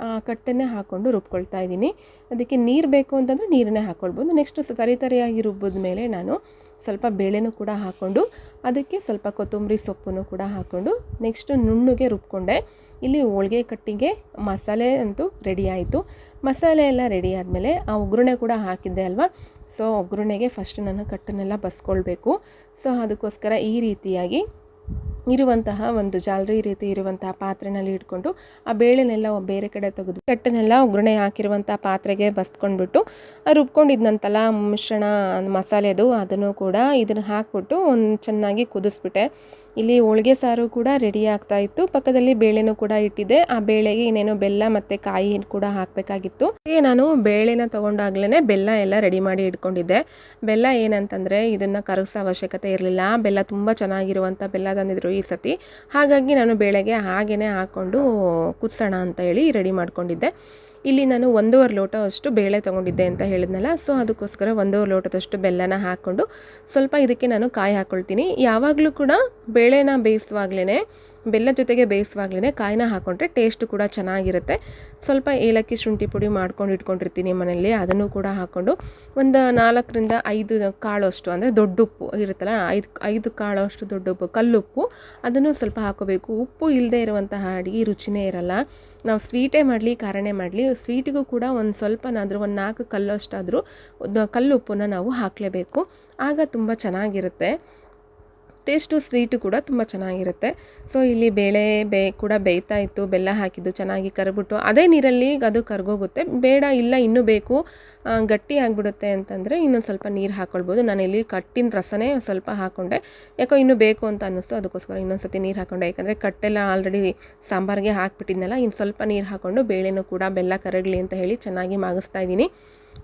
ಆ ಕಟ್ಟನ್ನೇ ಹಾಕ್ಕೊಂಡು ರುಬ್ಕೊಳ್ತಾ ಇದ್ದೀನಿ. ಅದಕ್ಕೆ ನೀರು ಬೇಕು ಅಂತಂದರೆ ನೀರನ್ನೇ ಹಾಕ್ಕೊಳ್ಬೋದು ನೆಕ್ಸ್ಟು ತರಿ ತರಿಯಾಗಿ ರುಬ್ಬಿದ ಮೇಲೆ ನಾನು ಸ್ವಲ್ಪ ಬೇಳೆನೂ ಕೂಡ ಹಾಕ್ಕೊಂಡು ಅದಕ್ಕೆ ಸ್ವಲ್ಪ ಕೊತ್ತಂಬರಿ ಸೊಪ್ಪನ್ನು ಕೂಡ ಹಾಕ್ಕೊಂಡು ನೆಕ್ಸ್ಟು ನುಣ್ಣಗೆ ರುಬ್ಕೊಂಡೆ. ಇಲ್ಲಿ ಹೋಳ್ಗೆ ಕಟ್ಟಿಗೆ ಮಸಾಲೆ ಅಂತೂ ರೆಡಿ ಆಯಿತು. ಮಸಾಲೆ ಎಲ್ಲ ರೆಡಿ ಆದಮೇಲೆ ಆ ಒಗ್ಗರಣೆ ಕೂಡ ಹಾಕಿದ್ದೆ ಅಲ್ವಾ? ಸೊ, ಒಗ್ಗರಣೆಗೆ ಫಸ್ಟ್ ನಾನು ಕಟ್ಟನ್ನೆಲ್ಲ ಬಸ್ಕೊಳ್ಬೇಕು. ಸೊ, ಅದಕ್ಕೋಸ್ಕರ ಈ ರೀತಿಯಾಗಿ ಇರುವಂತಹ ಒಂದು ಜಾಲರಿ ರೀತಿ ಇರುವಂತಹ ಪಾತ್ರೆನಲ್ಲಿ ಇಟ್ಕೊಂಡು ಆ ಬೇಳೆನೆಲ್ಲ ಬೇರೆ ಕಡೆ ತೆಗೆದು ಕಟ್ಟನ್ನೆಲ್ಲ ಒಗ್ಗರಣೆ ಹಾಕಿರುವಂಥ ಪಾತ್ರೆಗೆ ಬಸ್ಕೊಂಡ್ಬಿಟ್ಟು ರುಬ್ಕೊಂಡಿದ್ನಂತಲ್ಲ ಮಿಶ್ರಣ ಮಸಾಲೆದು ಅದನ್ನು ಕೂಡ ಇದನ್ನು ಹಾಕ್ಬಿಟ್ಟು ಒಂದು ಚೆನ್ನಾಗಿ ಕುದಿಸ್ಬಿಟ್ಟೆ. ಇಲ್ಲಿ ಹೋಳಿಗೆ ಸಾರು ಕೂಡ ರೆಡಿ ಆಗ್ತಾ ಇತ್ತು. ಪಕ್ಕದಲ್ಲಿ ಬೇಳೆನೂ ಕೂಡ ಇಟ್ಟಿದ್ದೆ. ಆ ಬೇಳೆಗೆ ಇನ್ನೇನೋ ಬೆಲ್ಲ ಮತ್ತು ಕಾಯಿ ಕೂಡ ಹಾಕಬೇಕಾಗಿತ್ತು. ಹಾಗೆ ನಾನು ಬೇಳೆನ ತೊಗೊಂಡಾಗ್ಲೇ ಬೆಲ್ಲ ಎಲ್ಲ ರೆಡಿ ಮಾಡಿ ಇಟ್ಕೊಂಡಿದ್ದೆ. ಬೆಲ್ಲ ಏನಂತಂದರೆ ಇದನ್ನು ಕರಗಿಸೋ ಅವಶ್ಯಕತೆ ಇರಲಿಲ್ಲ. ಬೆಲ್ಲ ತುಂಬ ಚೆನ್ನಾಗಿರುವಂಥ ಬೆಲ್ಲ ತಂದಿದ್ರು. ಈ ಸತಿ. ಹಾಗಾಗಿ ನಾನು ಬೇಳೆಗೆ ಹಾಗೇ ಹಾಕ್ಕೊಂಡು ಕುದಿಸೋಣ ಅಂತ ಹೇಳಿ ರೆಡಿ ಮಾಡ್ಕೊಂಡಿದ್ದೆ. ಇಲ್ಲಿ ನಾನು ಒಂದೂವರೆ ಲೋಟ ಅಷ್ಟು ಬೇಳೆ ತೊಗೊಂಡಿದ್ದೆ ಅಂತ ಹೇಳಿದ್ನಲ್ಲ, ಸೊ ಅದಕ್ಕೋಸ್ಕರ ಒಂದೂವರೆ ಲೋಟದಷ್ಟು ಬೆಲ್ಲನ ಹಾಕ್ಕೊಂಡು ಸ್ವಲ್ಪ ಇದಕ್ಕೆ ನಾನು ಕಾಯಿ ಹಾಕ್ಕೊಳ್ತೀನಿ ಯಾವಾಗಲೂ ಕೂಡ ಬೇಳೆನ ಬೇಯಿಸುವಾಗ್ಲೇ ಬೆಲ್ಲ ಜೊತೆಗೆ ಬೇಯಿಸುವಾಗ್ಲೇ ಕಾಯಿನ ಹಾಕ್ಕೊಂಡ್ರೆ ಟೇಸ್ಟ್ ಕೂಡ ಚೆನ್ನಾಗಿರುತ್ತೆ. ಸ್ವಲ್ಪ ಏಲಕ್ಕಿ ಶುಂಠಿ ಪುಡಿ ಮಾಡ್ಕೊಂಡು ಇಟ್ಕೊಂಡಿರ್ತೀನಿ ಮನೆಯಲ್ಲಿ. ಅದನ್ನು ಕೂಡ ಹಾಕ್ಕೊಂಡು ಒಂದು ನಾಲ್ಕರಿಂದ ಐದು ಕಾಳು ಅಷ್ಟು ಅಂದರೆ ದೊಡ್ಡ ಉಪ್ಪು ಇರುತ್ತಲ್ಲ, ಐದು ಐದು ಕಾಳು ಅಷ್ಟು ದೊಡ್ಡ ಉಪ್ಪು ಕಲ್ಲುಪ್ಪು ಅದನ್ನು ಸ್ವಲ್ಪ ಹಾಕೋಬೇಕು. ಉಪ್ಪು ಇಲ್ಲದೆ ಇರುವಂತಹ ಅಡುಗೆ ರುಚಿನೇ ಇರಲ್ಲ. ನಾವು ಸ್ವೀಟೇ ಮಾಡಲಿ, ಖಾರನೇ ಮಾಡಲಿ, ಸ್ವೀಟಿಗೂ ಕೂಡ ಒಂದು ಸ್ವಲ್ಪನಾದರೂ, ಒಂದು ನಾಲ್ಕು ಕಲ್ಲು ಅಷ್ಟಾದರೂ ಕಲ್ಲುಪ್ಪನ್ನ ನಾವು ಹಾಕಲೇಬೇಕು. ಆಗ ತುಂಬ ಚೆನ್ನಾಗಿರುತ್ತೆ. ಟೇಸ್ಟು ಸ್ವೀಟು ಕೂಡ ತುಂಬ ಚೆನ್ನಾಗಿರುತ್ತೆ. ಸೊ, ಇಲ್ಲಿ ಬೇಳೆ ಬೇ ಕೂಡ ಬೇಯ್ತಾ ಇತ್ತು. ಬೆಲ್ಲ ಹಾಕಿದ್ದು ಚೆನ್ನಾಗಿ ಕರಬಿಟ್ಟು ಅದೇ ನೀರಲ್ಲಿ ಅದು ಕರ್ಗೋಗುತ್ತೆ. ಬೇಡ, ಇಲ್ಲ, ಇನ್ನೂ ಬೇಕು ಗಟ್ಟಿ ಆಗಿಬಿಡುತ್ತೆ ಅಂತಂದರೆ ಇನ್ನೊಂದು ಸ್ವಲ್ಪ ನೀರು ಹಾಕ್ಕೊಳ್ಬೋದು ನಾನಿಲ್ಲಿ ಕಟ್ಟಿನ ರಸನೇ ಸ್ವಲ್ಪ ಹಾಕ್ಕೊಂಡೆ ಯಾಕೋ ಇನ್ನೂ ಬೇಕು ಅಂತ ಅನ್ನಿಸ್ತು. ಅದಕ್ಕೋಸ್ಕರ ಇನ್ನೊಂದು ಸತಿ ನೀರು ಹಾಕ್ಕೊಂಡೆ ಯಾಕಂದರೆ ಕಟ್ಟೆಲ್ಲ ಆಲ್ರೆಡಿ ಸಾಂಬಾರಿಗೆ ಹಾಕ್ಬಿಟ್ಟಿದ್ನಲ್ಲ, ಇನ್ನು ಸ್ವಲ್ಪ ನೀರು ಹಾಕ್ಕೊಂಡು ಬೇಳೆನೂ ಕೂಡ ಬೆಲ್ಲ ಕರಗಲಿ ಅಂತ ಹೇಳಿ ಚೆನ್ನಾಗಿ ಮಾಗಿಸ್ತಾ ಇದ್ದೀನಿ.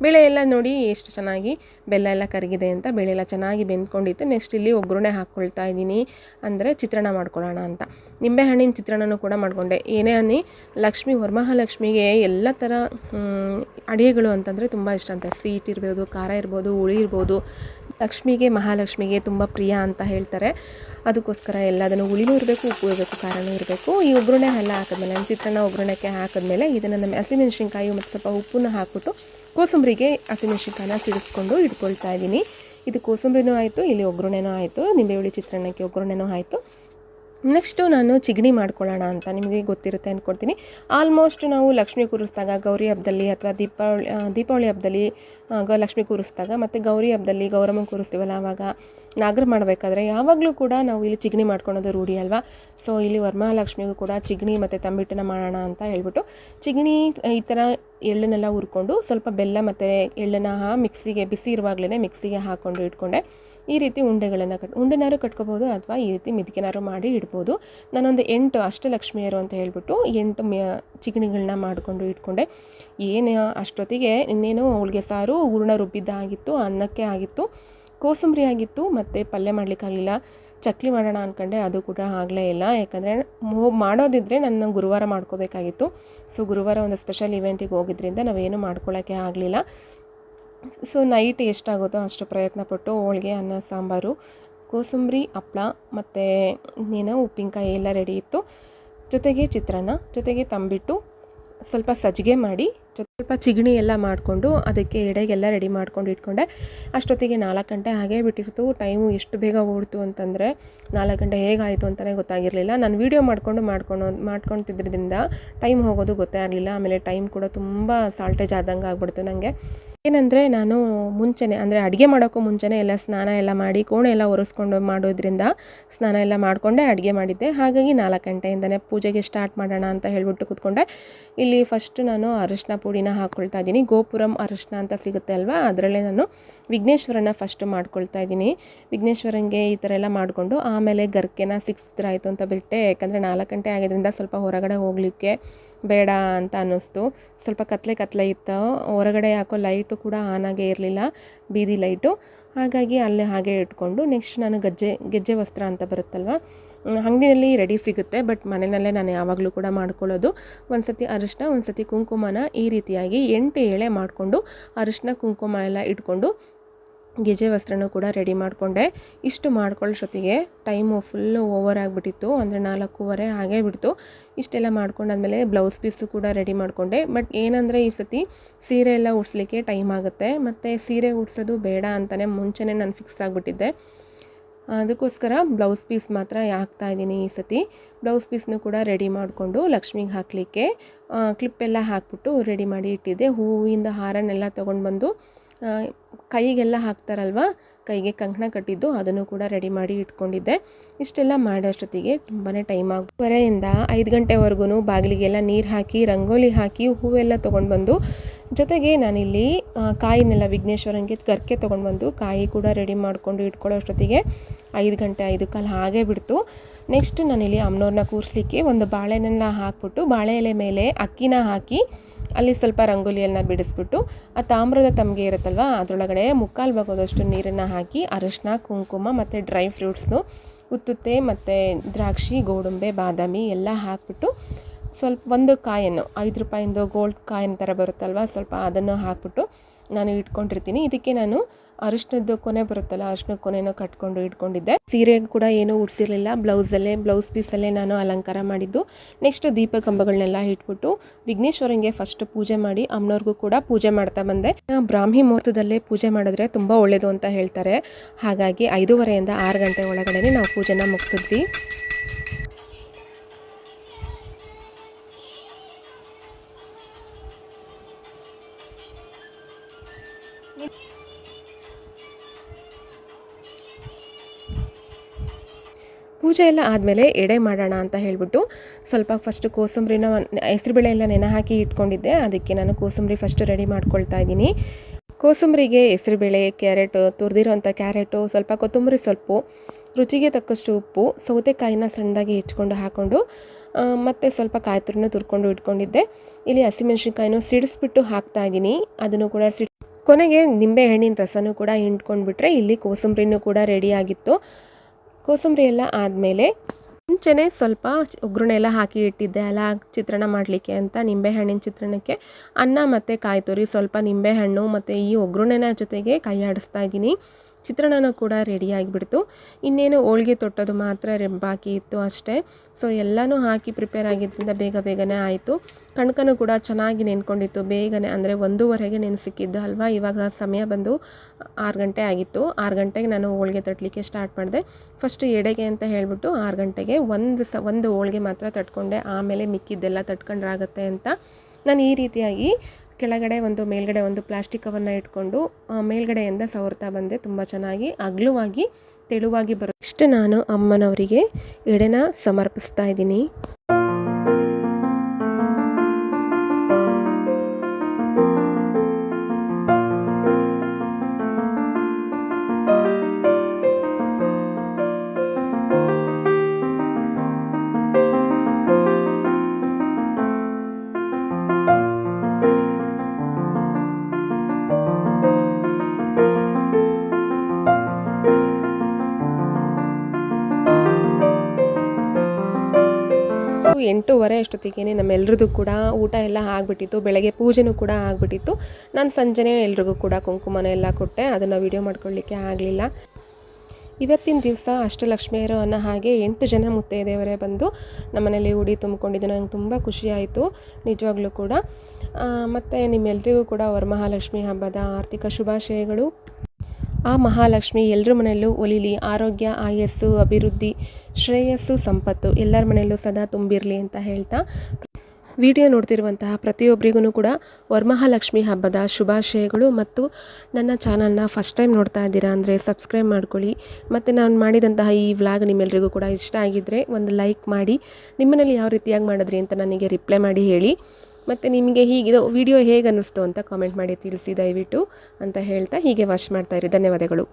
ಬೇಳೆ ಎಲ್ಲ ನೋಡಿ ಎಷ್ಟು ಚೆನ್ನಾಗಿ ಬೆಲ್ಲ ಎಲ್ಲ ಕರಗಿದೆ ಅಂತ ಬೆಳೆ ಎಲ್ಲ ಚೆನ್ನಾಗಿ ಬೆಂದ್ಕೊಂಡಿತ್ತು. ನೆಕ್ಸ್ಟ್ ಇಲ್ಲಿ ಒಗ್ಗರಣೆ ಹಾಕ್ಕೊಳ್ತಾ ಇದ್ದೀನಿ. ಅಂದರೆ ಚಿತ್ರಣ ಮಾಡ್ಕೊಳ್ಳೋಣ ಅಂತ. ನಿಂಬೆಹಣ್ಣಿನ ಚಿತ್ರಣನೂ ಕೂಡ ಮಾಡಿಕೊಂಡೆ. ಏನೇ ಅನ್ನಿ ಲಕ್ಷ್ಮಿ, ವರಮಹಾಲಕ್ಷ್ಮಿಗೆ ಎಲ್ಲ ಥರ ಅಡುಗೆಗಳು ಅಂತಂದರೆ ತುಂಬ ಇಷ್ಟ ಅಂತ. ಸ್ವೀಟ್ ಇರ್ಬೋದು, ಖಾರ ಇರ್ಬೋದು, ಹುಳಿ ಇರ್ಬೋದು ಲಕ್ಷ್ಮಿಗೆ, ಮಹಾಲಕ್ಷ್ಮಿಗೆ ತುಂಬ ಪ್ರಿಯ ಅಂತ ಹೇಳ್ತಾರೆ. ಅದಕ್ಕೋಸ್ಕರ ಎಲ್ಲದನ್ನು ಹುಳಿನೂ ಇರಬೇಕು, ಉಪ್ಪು ಇರಬೇಕು, ಖಾರನೂ ಇರಬೇಕು. ಈ ಒಗ್ಗರಣೆ ಎಲ್ಲ ಹಾಕಿದ್ಮೇಲೆ ಚಿತ್ರಾನ್ನ ಒಗ್ಗರಣೆಗೆ ಹಾಕಿದ್ಮೇಲೆ ಇದನ್ನು ನಮ್ಮ ಹಸಿಮೆಣ್ಸಿನ್ಕಾಯಿ ಮತ್ತು ಸ್ವಲ್ಪ ಉಪ್ಪನ್ನ ಹಾಕ್ಬಿಟ್ಟು ಕೋಸಂಬರಿಗೆ ಹಸಿಮೆಣ್ಸಿನ್ಕಾಯಿನ ಸಿಡಿಸ್ಕೊಂಡು ಇಟ್ಕೊಳ್ತಾ ಇದ್ದೀನಿ. ಇದು ಕೋಸಂಬರಿನೂ ಆಯಿತು, ಇಲ್ಲಿ ಒಗ್ಗರಣೆನೂ ಆಯಿತು, ನಿಂಬೆ ಹುಳಿ ಚಿತ್ರಾನ್ನಕ್ಕೆ ಒಗ್ಗರಣೆನೂ ಆಯಿತು. ನೆಕ್ಸ್ಟು ನಾನು ಚಿಗಣಿ ಮಾಡ್ಕೊಳ್ಳೋಣ ಅಂತ ನಿಮಗೆ ಗೊತ್ತಿರುತ್ತೆ ಅಂದ್ಕೊಡ್ತೀನಿ ಆಲ್ಮೋಸ್ಟ್ ನಾವು ಲಕ್ಷ್ಮಿ ಕೂರಿಸಿದಾಗ, ಗೌರಿ ಹಬ್ಬದಲ್ಲಿ ಅಥವಾ ದೀಪಾವಳಿ ದೀಪಾವಳಿ ಹಬ್ಬದಲ್ಲಿ ಗ, ಲಕ್ಷ್ಮಿ ಕೂರಿಸಿದಾಗ ಮತ್ತು ಗೌರಿ ಹಬ್ಬದಲ್ಲಿ ಗೌರಮ್ಮ ಕೂರಿಸ್ತೀವಲ್ಲ, ಆವಾಗ ನಾಗರ ಮಾಡಬೇಕಾದ್ರೆ ಯಾವಾಗಲೂ ಕೂಡ ನಾವು ಇಲ್ಲಿ ಚಿಗಣಿ ಮಾಡ್ಕೊಳೋದು ರೂಢಿ ಅಲ್ವಾ? ಸೊ, ಇಲ್ಲಿ ವರಮಹಾಲಕ್ಷ್ಮಿಗೂ ಕೂಡ ಚಿಗಣಿ ಮತ್ತು ತಂಬಿಟ್ಟನ್ನ ಮಾಡೋಣ ಅಂತ ಹೇಳ್ಬಿಟ್ಟು ಚಿಗಣಿ ಈ ಥರ ಎಳ್ಳನ್ನೆಲ್ಲ ಹುರ್ಕೊಂಡು ಸ್ವಲ್ಪ ಬೆಲ್ಲ ಮತ್ತು ಎಳ್ಳನ್ನ ಮಿಕ್ಸಿಗೆ ಬಿಸಿ ಇರುವಾಗಲೇ ಮಿಕ್ಸಿಗೆ ಹಾಕ್ಕೊಂಡು ಇಟ್ಕೊಂಡೆ. ಈ ರೀತಿ ಉಂಡೆಗಳನ್ನು ಕಟ್, ಉಂಡೆನಾರು ಕಟ್ಕೋಬೋದು ಅಥವಾ ಈ ರೀತಿ ಮಿದ್ಕೆನಾರು ಮಾಡಿ ಇಡ್ಬೋದು. ನಾನೊಂದು ಎಂಟು ಅಷ್ಟಲಕ್ಷ್ಮಿಯರು ಅಂತ ಹೇಳ್ಬಿಟ್ಟು ಎಂಟು ಮ್ಯ ಚಿಗಣಿಗಳನ್ನ ಮಾಡಿಕೊಂಡು ಇಟ್ಕೊಂಡೆ. ಏನು ಅಷ್ಟೊತ್ತಿಗೆ ಇನ್ನೇನು ಹೋಳಿಗೆ ಸಾರು, ಹೂರ್ಣ ರುಬ್ಬಿದ್ದಾಗಿತ್ತು ಅನ್ನಕ್ಕೆ ಆಗಿತ್ತು, ಕೋಸಂಬರಿ ಆಗಿತ್ತು, ಮತ್ತು ಪಲ್ಯ ಮಾಡಲಿಕ್ಕಾಗಲಿಲ್ಲ ಚಕ್ಲಿ ಮಾಡೋಣ ಅಂದ್ಕೊಂಡೆ ಅದು ಕೂಡ ಆಗಲೇ ಇಲ್ಲ. ಯಾಕಂದರೆ ಮಾಡೋದಿದ್ದರೆ ನನ್ನ ಗುರುವಾರ ಮಾಡ್ಕೋಬೇಕಾಗಿತ್ತು. ಸೊ, ಗುರುವಾರ ಒಂದು ಸ್ಪೆಷಲ್ ಇವೆಂಟಿಗೆ ಹೋಗಿದ್ರಿಂದ ನಾವೇನು ಮಾಡ್ಕೊಳ್ಳೋಕ್ಕೆ ಆಗಲಿಲ್ಲ. ಸೊ ನೈಟ್ ಎಷ್ಟಾಗುತ್ತೋ ಅಷ್ಟು ಪ್ರಯತ್ನ ಪಟ್ಟು ಹೋಳಿಗೆ, ಅನ್ನ, ಸಾಂಬಾರು, ಕೋಸಂಬರಿ ಹಪ್ಪಳ ಮತ್ತು ಇನ್ನೇನು ಉಪ್ಪಿನಕಾಯಿ ಎಲ್ಲ ರೆಡಿ ಇತ್ತು. ಜೊತೆಗೆ ಚಿತ್ರಾನ್ನ, ಜೊತೆಗೆ ತಂಬಿಟ್ಟು ಸ್ವಲ್ಪ ಸಜ್ಜಿಗೆ ಮಾಡಿ ಸ್ವಲ್ಪ ಚಿಗಣಿ ಎಲ್ಲ ಮಾಡಿಕೊಂಡು ಅದಕ್ಕೆ ಎಡೆಗೆಲ್ಲ ರೆಡಿ ಮಾಡ್ಕೊಂಡು ಇಟ್ಕೊಂಡೆ. ಅಷ್ಟೊತ್ತಿಗೆ ನಾಲ್ಕು ಗಂಟೆ ಹಾಗೇ ಬಿಟ್ಟಿರ್ತು ಟೈಮು ಎಷ್ಟು ಬೇಗ ಓಡ್ತು ಅಂತಂದರೆ ನಾಲ್ಕು ಗಂಟೆ ಹೇಗಾಯಿತು ಅಂತಲೇ ಗೊತ್ತಾಗಿರಲಿಲ್ಲ. ನಾನು ವೀಡಿಯೋ ಮಾಡಿಕೊಂಡು ಮಾಡ್ಕೊಂಡು ಮಾಡ್ಕೊಳ್ತಿದ್ದರಿಂದ ಟೈಮ್ ಹೋಗೋದು ಗೊತ್ತೇ ಆಗಲಿಲ್ಲ. ಆಮೇಲೆ ಟೈಮ್ ಕೂಡ ತುಂಬ ಸಾಲ್ಟೇಜ್ ಆದಂಗೆ ಆಗ್ಬಿಡ್ತು ನನಗೆ ಏನಂದರೆ ನಾನು ಮುಂಚೆನೆ, ಅಂದರೆ ಅಡುಗೆ ಮಾಡೋಕ್ಕೂ ಮುಂಚೆನೇ ಎಲ್ಲ ಸ್ನಾನ ಎಲ್ಲ ಮಾಡಿ, ಕೋಣೆ ಎಲ್ಲ ಒರೆಸ್ಕೊಂಡು ಮಾಡೋದ್ರಿಂದ ಸ್ನಾನ ಎಲ್ಲ ಮಾಡಿಕೊಂಡೆ, ಅಡುಗೆ ಮಾಡಿದ್ದೆ. ಹಾಗಾಗಿ ನಾಲ್ಕು ಗಂಟೆಯಿಂದನೇ ಪೂಜೆಗೆ ಸ್ಟಾರ್ಟ್ ಮಾಡೋಣ ಅಂತ ಹೇಳಿಬಿಟ್ಟು ಕೂತ್ಕೊಂಡೆ. ಇಲ್ಲಿ ಫಸ್ಟ್ ನಾನು ಅರಿಶಿನ ಪುಡಿನ ಹಾಕ್ಕೊಳ್ತಾ ಇದ್ದೀನಿ. ಗೋಪುರಂ ಅರಿಶಿನ ಅಂತ ಸಿಗುತ್ತೆ ಅಲ್ವಾ? ಅದರಲ್ಲೇ ನಾನು ವಿಘ್ನೇಶ್ವರನ ಫಸ್ಟ್ ಮಾಡ್ಕೊಳ್ತಾ ಇದ್ದೀನಿ. ವಿಘ್ನೇಶ್ವರಂಗೆ ಈ ಥರ ಎಲ್ಲ ಮಾಡಿಕೊಂಡು ಆಮೇಲೆ ಗರ್ಕೆನ ಸಿಕ್ಸ್ತ್ರಾಯಿತು ಅಂತ ಬಿಟ್ಟೆ. ಯಾಕಂದರೆ ನಾಲ್ಕು ಗಂಟೆ ಆಗಿದ್ದರಿಂದ ಸ್ವಲ್ಪ ಹೊರಗಡೆ ಹೋಗಲಿಕ್ಕೆ ಬೇಡ ಅಂತ ಅನ್ನಿಸ್ತು. ಸ್ವಲ್ಪ ಕತ್ಲೆ ಕತ್ಲೆ ಇತ್ತು. ಹೊರಗಡೆ ಯಾಕೋ ಲೈಟು ಕೂಡ ಆನ್ ಇರಲಿಲ್ಲ. ಬೀದಿ ಲೈಟು ಹಾಗಾಗಿ ಅಲ್ಲೇ ಹಾಗೆ ಇಟ್ಕೊಂಡು ನೆಕ್ಸ್ಟ್ ನಾನು ಗಜ್ಜೆ, ಗೆಜ್ಜೆ ವಸ್ತ್ರ ಅಂತ ಬರುತ್ತಲ್ವ? ಅಂಗಡಿಯಲ್ಲಿ ರೆಡಿ ಸಿಗುತ್ತೆ. ಬಟ್ ಮನೆಯಲ್ಲೇ ನಾನು ಯಾವಾಗಲೂ ಕೂಡ ಮಾಡ್ಕೊಳ್ಳೋದು. ಒಂದು ಸತಿ ಅರಿಶಿನ ಒಂದು ಸತಿ ಕುಂಕುಮನ ಈ ರೀತಿಯಾಗಿ ಎಂಟು ಎಳೆ ಮಾಡಿಕೊಂಡು ಅರಿಶಿನ ಕುಂಕುಮ ಎಲ್ಲ ಇಟ್ಕೊಂಡು ಗೆಜೆ ವಸ್ತ್ರನೂ ಕೂಡ ರೆಡಿ ಮಾಡಿಕೊಂಡೆ. ಇಷ್ಟು ಮಾಡ್ಕೊಳ್ಳೋಷ್ಟೊತ್ತಿಗೆ ಟೈಮು ಫುಲ್ಲು ಓವರ್ ಆಗಿಬಿಟ್ಟಿತ್ತು. ಅಂದರೆ ನಾಲ್ಕೂವರೆ ಹಾಗೇ ಬಿಡ್ತು. ಇಷ್ಟೆಲ್ಲ ಮಾಡ್ಕೊಂಡಾದ್ಮೇಲೆ ಬ್ಲೌಸ್ ಪೀಸು ಕೂಡ ರೆಡಿ ಮಾಡಿಕೊಂಡೆ. ಬಟ್ ಏನಂದರೆ ಈ ಸತಿ ಸೀರೆ ಎಲ್ಲ ಉಡ್ಸ್ಲಿಕ್ಕೆ ಟೈಮ್ ಆಗುತ್ತೆ. ಮತ್ತು ಸೀರೆ ಉಡ್ಸೋದು ಬೇಡ ಅಂತಲೇ ಮುಂಚೆನೇ ನಾನು ಫಿಕ್ಸ್ ಆಗಿಬಿಟ್ಟಿದ್ದೆ. ಅದಕ್ಕೋಸ್ಕರ ಬ್ಲೌಸ್ ಪೀಸ್ ಮಾತ್ರ ಹಾಕ್ತಾ ಇದ್ದೀನಿ ಈ ಸತಿ. ಬ್ಲೌಸ್ ಪೀಸ್ನು ಕೂಡ ರೆಡಿ ಮಾಡಿಕೊಂಡು ಲಕ್ಷ್ಮಿಗೆ ಹಾಕಲಿಕ್ಕೆ ಕ್ಲಿಪ್ಪೆಲ್ಲ ಹಾಕ್ಬಿಟ್ಟು ರೆಡಿ ಮಾಡಿ ಇಟ್ಟಿದ್ದೆ. ಹೂವಿಂದ ಹಾರನೆಲ್ಲ ತೊಗೊಂಡು ಬಂದು ಕೈಗೆಲ್ಲ ಹಾಕ್ತಾರಲ್ವ? ಕೈಗೆ ಕಂಕಣ ಕಟ್ಟಿದ್ದು ಅದನ್ನು ಕೂಡ ರೆಡಿ ಮಾಡಿ ಇಟ್ಕೊಂಡಿದ್ದೆ. ಇಷ್ಟೆಲ್ಲ ಮಾಡೋಷ್ಟೊತ್ತಿಗೆ ತುಂಬಾ ಟೈಮ್ ಆಗುವರೆಯಿಂದ ಐದು ಗಂಟೆವರೆಗೂ ಬಾಗಿಲಿಗೆಲ್ಲ ನೀರು ಹಾಕಿ, ರಂಗೋಲಿ ಹಾಕಿ, ಹೂವೆಲ್ಲ ತೊಗೊಂಡು ಬಂದು, ಜೊತೆಗೆ ನಾನಿಲ್ಲಿ ಕಾಯಿನೆಲ್ಲ ವಿಘ್ನೇಶ್ವರಂಗೆ ಕರ್ಕೆ ತೊಗೊಂಡು ಬಂದು ಕಾಯಿ ಕೂಡ ರೆಡಿ ಮಾಡಿಕೊಂಡು ಇಟ್ಕೊಳ್ಳೋ ಅಷ್ಟೊತ್ತಿಗೆ ಐದು ಗಂಟೆ ಐದು ಕಾಲು ಹಾಗೆ ಬಿಡ್ತು. ನೆಕ್ಸ್ಟ್ ನಾನಿಲ್ಲಿ ಅಮ್ಮನವ್ರನ್ನ ಕೂರಿಸ್ಲಿಕ್ಕೆ ಒಂದು ಬಾಳೆನೆಲ್ಲ ಹಾಕ್ಬಿಟ್ಟು, ಬಾಳೆ ಎಲೆ ಮೇಲೆ ಅಕ್ಕಿನ ಹಾಕಿ ಅಲ್ಲಿ ಸ್ವಲ್ಪ ರಂಗೋಲಿಯನ್ನು ಬಿಡಿಸ್ಬಿಟ್ಟು ಆ ತಾಮ್ರದ ತಮಗೆ ಇರುತ್ತಲ್ವ, ಅದರೊಳಗಡೆ ಮುಕ್ಕಾಲು ಭಾಗದಷ್ಟು ನೀರನ್ನು ಹಾಕಿ ಅರಿಶಿನ ಕುಂಕುಮ ಮತ್ತು ಡ್ರೈ ಫ್ರೂಟ್ಸ್ನು ಉತ್ತುತ್ತೆ ಮತ್ತು ದ್ರಾಕ್ಷಿ, ಗೋಡಂಬೆ, ಬಾದಾಮಿ ಎಲ್ಲ ಹಾಕ್ಬಿಟ್ಟು ಸ್ವಲ್ಪ ಒಂದು ಕಾಯನ್ನು ಐದು ರೂಪಾಯಿಂದು ಗೋಲ್ಡ್ ಕಾಯಿನ್ ಥರ ಬರುತ್ತಲ್ವ, ಸ್ವಲ್ಪ ಅದನ್ನು ಹಾಕ್ಬಿಟ್ಟು ನಾನು ಇಟ್ಕೊಂಡಿರ್ತೀನಿ. ಇದಕ್ಕೆ ನಾನು ಅರಿಶಿನದ್ದು ಕೊನೆ ಬರುತ್ತಲ್ಲ ಅರಿಶಿನ ಕೊನೆನೋ ಕಟ್ಕೊಂಡು ಇಟ್ಕೊಂಡಿದ್ದೆ. ಸೀರೆ ಕೂಡ ಏನೂ ಉಡ್ಸಿರ್ಲಿಲ್ಲ. ಬ್ಲೌಸಲ್ಲೇ, ಬ್ಲೌಸ್ ಪೀಸಲ್ಲೇ ನಾನು ಅಲಂಕಾರ ಮಾಡಿದ್ದು. ನೆಕ್ಸ್ಟ್ ದೀಪ ಕಂಬಗಳನ್ನೆಲ್ಲ ಇಟ್ಬಿಟ್ಟು ವಿಘ್ನೇಶ್ವರಂಗೆ ಫಸ್ಟ್ ಪೂಜೆ ಮಾಡಿ ಅಮ್ಮನವ್ರಿಗೂ ಕೂಡ ಪೂಜೆ ಮಾಡ್ತಾ ಬಂದೆ. ಬ್ರಾಹ್ಮಿ ಮುಹೂರ್ತದಲ್ಲೇ ಪೂಜೆ ಮಾಡಿದ್ರೆ ತುಂಬ ಒಳ್ಳೆಯದು ಅಂತ ಹೇಳ್ತಾರೆ. ಹಾಗಾಗಿ ಐದೂವರೆಯಿಂದ ಆರು ಗಂಟೆ ಒಳಗಡೆ ನಾವು ಪೂಜೆನ ಮುಗಿಸಿದ್ವಿ. ಪೂಜೆ ಎಲ್ಲ ಆದಮೇಲೆ ಎಡೆ ಮಾಡೋಣ ಅಂತ ಹೇಳಿಬಿಟ್ಟು ಸ್ವಲ್ಪ ಫಸ್ಟು ಕೋಸಂಬರಿನ ಹೆಸರುಬೇಳೆ ಎಲ್ಲ ನೆನೆ ಹಾಕಿ ಇಟ್ಕೊಂಡಿದ್ದೆ. ಅದಕ್ಕೆ ನಾನು ಕೋಸಂಬರಿ ಫಸ್ಟು ರೆಡಿ ಮಾಡ್ಕೊಳ್ತಾ ಇದ್ದೀನಿ. ಕೋಸಂಬರಿಗೆ ಹೆಸರುಬೇಳೆ ಕ್ಯಾರೆಟು ತುರಿದಿರೋಂಥ ಕ್ಯಾರೆಟು ಸ್ವಲ್ಪ ಕೊತ್ತಂಬರಿ ಸೊಪ್ಪು, ರುಚಿಗೆ ತಕ್ಕಷ್ಟು ಉಪ್ಪು, ಸೌತೆಕಾಯಿನ ಸಣ್ಣದಾಗಿ ಹೆಚ್ಕೊಂಡು ಹಾಕ್ಕೊಂಡು ಮತ್ತು ಸ್ವಲ್ಪ ಕಾಯಿ ತುರ್ಕೊಂಡು ಇಟ್ಕೊಂಡಿದ್ದೆ. ಇಲ್ಲಿ ಹಸಿಮೆಣ್ಸಿನ್ಕಾಯಿನೂ ಸಿಡಿಸ್ಬಿಟ್ಟು ಹಾಕ್ತಾ ಇದ್ದೀನಿ. ಅದನ್ನು ಕೂಡ ಸಿಡ್ ಕೊನೆಗೆ ನಿಂಬೆ ಹಣ್ಣಿನ ರಸನೂ ಕೂಡ ಹಿಂಡ್ಕೊಂಡ್ಬಿಟ್ರೆ ಇಲ್ಲಿ ಕೋಸಂಬರಿನೂ ಕೂಡ ರೆಡಿ ಆಗಿತ್ತು. ಕೋಸಂಬರಿ ಎಲ್ಲ ಆದಮೇಲೆ ಮುಂಚೆನೆ ಸ್ವಲ್ಪ ಒಗ್ಗರಣೆ ಎಲ್ಲ ಹಾಕಿ ಇಟ್ಟಿದ್ದೆ. ಅಲ್ಲ, ಚಿತ್ರಣ ಮಾಡಲಿಕ್ಕೆ ಅಂತ ನಿಂಬೆಹಣ್ಣಿನ ಚಿತ್ರಣಕ್ಕೆ ಅನ್ನ ಮತ್ತು ಕಾಯಿ ತುರಿ, ಸ್ವಲ್ಪ ನಿಂಬೆಹಣ್ಣು ಮತ್ತು ಈ ಒಗ್ಗರಣೆನ ಜೊತೆಗೆ ಕೈ ಆಡಿಸ್ತಾ ಇದ್ದೀನಿ. ಚಿತ್ರಾನ್ನನೂ ಕೂಡ ರೆಡಿಯಾಗಿಬಿಡ್ತು ಇನ್ನೇನು ಹೋಳಿಗೆ ತೊಟ್ಟೋದು ಮಾತ್ರ ಬಾಕಿ ಇತ್ತು ಅಷ್ಟೇ. ಸೊ ಎಲ್ಲನೂ ಹಾಕಿ ಪ್ರಿಪೇರ್ ಆಗಿದ್ದರಿಂದ ಬೇಗ ಬೇಗನೆ ಆಯಿತು. ಕಣ್ಕನೂ ಕೂಡ ಚೆನ್ನಾಗಿ ನೆನ್ಕೊಂಡಿತ್ತು. ಬೇಗನೆ ಅಂದರೆ ಒಂದೂವರೆಗೆ ನೆನೆಸಿಕ್ಕಿದ್ದು ಅಲ್ವಾ? ಇವಾಗ ಸಮಯ ಬಂದು ಆರು ಗಂಟೆ ಆಗಿತ್ತು. ಆರು ಗಂಟೆಗೆ ನಾನು ಹೋಳಿಗೆ ತಟ್ಟಲಿಕ್ಕೆ ಸ್ಟಾರ್ಟ್ ಮಾಡಿದೆ. ಫಸ್ಟ್ ಎಡೆಗೆ ಅಂತ ಹೇಳಿಬಿಟ್ಟು ಆರು ಗಂಟೆಗೆ ಒಂದು ಸ, ಒಂದು ಹೋಳಿಗೆ ಮಾತ್ರ ತಟ್ಕೊಂಡೆ. ಆಮೇಲೆ ಮಿಕ್ಕಿದ್ದೆಲ್ಲ ತಟ್ಕೊಂಡ್ರಾಗತ್ತೆ ಅಂತ. ನಾನು ಈ ರೀತಿಯಾಗಿ ಕೆಳಗಡೆ ಒಂದು, ಮೇಲ್ಗಡೆ ಒಂದು ಪ್ಲಾಸ್ಟಿಕ್ ಕವರ್ನ ಇಟ್ಕೊಂಡು ಮೇಲ್ಗಡೆಯಿಂದ ಸವರ್ತಾ ಬಂದೆ. ತುಂಬ ಚೆನ್ನಾಗಿ, ಅಗ್ಲುವಾಗಿ, ತೆಳುವಾಗಿ ಬರೋ ನಾನು ಅಮ್ಮನವರಿಗೆ ಎಡೆನ ಸಮರ್ಪಿಸ್ತಾ ಇದ್ದೀನಿ. ಎಂಟೂವರೆ ಅಷ್ಟೊತ್ತಿಗೆ ನಮ್ಮೆಲ್ರದ್ದು ಕೂಡ ಊಟ ಎಲ್ಲ ಆಗಿಬಿಟ್ಟಿತ್ತು. ಬೆಳಗ್ಗೆ ಪೂಜೆನೂ ಕೂಡ ಆಗಿಬಿಟ್ಟಿತ್ತು. ನಾನು ಸಂಜೆನೇ ಎಲ್ರಿಗೂ ಕೂಡ ಕುಂಕುಮನ ಎಲ್ಲ ಕೊಟ್ಟೆ. ಅದನ್ನು ವಿಡಿಯೋ ಮಾಡ್ಕೊಳ್ಳಿಕ್ಕೆ ಆಗಲಿಲ್ಲ. ಇವತ್ತಿನ ದಿವಸ ಅಷ್ಟಲಕ್ಷ್ಮಿಯರು ಅನ್ನೋ ಹಾಗೆ ಎಂಟು ಜನ ಮುತ್ತೈದೆಯವರೇ ಬಂದು ನಮ್ಮನೇಲಿ ಉಡಿ ತುಂಬಿಕೊಂಡಿದ್ದು. ನಂಗೆ ತುಂಬ ಖುಷಿಯಾಯಿತು ನಿಜವಾಗ್ಲೂ ಕೂಡ. ಮತ್ತು ನಿಮ್ಮೆಲ್ಲರಿಗೂ ಕೂಡ ವರಮಹಾಲಕ್ಷ್ಮಿ ಹಬ್ಬದ ಆರ್ಥಿಕ ಶುಭಾಶಯಗಳು. ಆ ಮಹಾಲಕ್ಷ್ಮಿ ಎಲ್ಲರ ಮನೆಯಲ್ಲೂ ಒಲಿಲಿ, ಆರೋಗ್ಯ, ಆಯಸ್ಸು, ಅಭಿವೃದ್ಧಿ, ಶ್ರೇಯಸ್ಸು, ಸಂಪತ್ತು ಎಲ್ಲರ ಮನೆಯಲ್ಲೂ ಸದಾ ತುಂಬಿರಲಿ ಅಂತ ಹೇಳ್ತಾ ವಿಡಿಯೋ ನೋಡ್ತಿರುವಂತಹ ಪ್ರತಿಯೊಬ್ಬರಿಗೂ ಕೂಡ ವರಮಹಾಲಕ್ಷ್ಮಿ ಹಬ್ಬದ ಶುಭಾಶಯಗಳು ಮತ್ತು ನನ್ನ ಚಾನಲ್ನ ಫಸ್ಟ್ ಟೈಮ್ ನೋಡ್ತಾ ಇದ್ದೀರಾ ಅಂದರೆ ಸಬ್ಸ್ಕ್ರೈಬ್ ಮಾಡ್ಕೊಳ್ಳಿ. ಮತ್ತು ನಾನು ಮಾಡಿದಂತಹ ಈ ವ್ಲಾಗ್ ನಿಮ್ಮೆಲ್ಲರಿಗೂ ಕೂಡ ಇಷ್ಟ ಆಗಿದ್ದರೆ ಒಂದು ಲೈಕ್ ಮಾಡಿ. ನಿಮ್ಮನೇಲಿ ಯಾವ ರೀತಿಯಾಗಿ ಮಾಡಿದ್ರಿ ಅಂತ ನನಗೆ ರಿಪ್ಲೈ ಮಾಡಿ ಹೇಳಿ. ಮತ್ತು ನಿಮಗೆ ಹೀಗಿದೋ ವಿಡಿಯೋ ಹೇಗೆ ಅನ್ನಿಸ್ತು ಅಂತ ಕಾಮೆಂಟ್ ಮಾಡಿ ತಿಳಿಸಿ ದಯವಿಟ್ಟು ಅಂತ ಹೇಳ್ತಾ ಹೀಗೆ ವಾಚ್ ಮಾಡ್ತಾಯಿರಿ ಧನ್ಯವಾದಗಳು.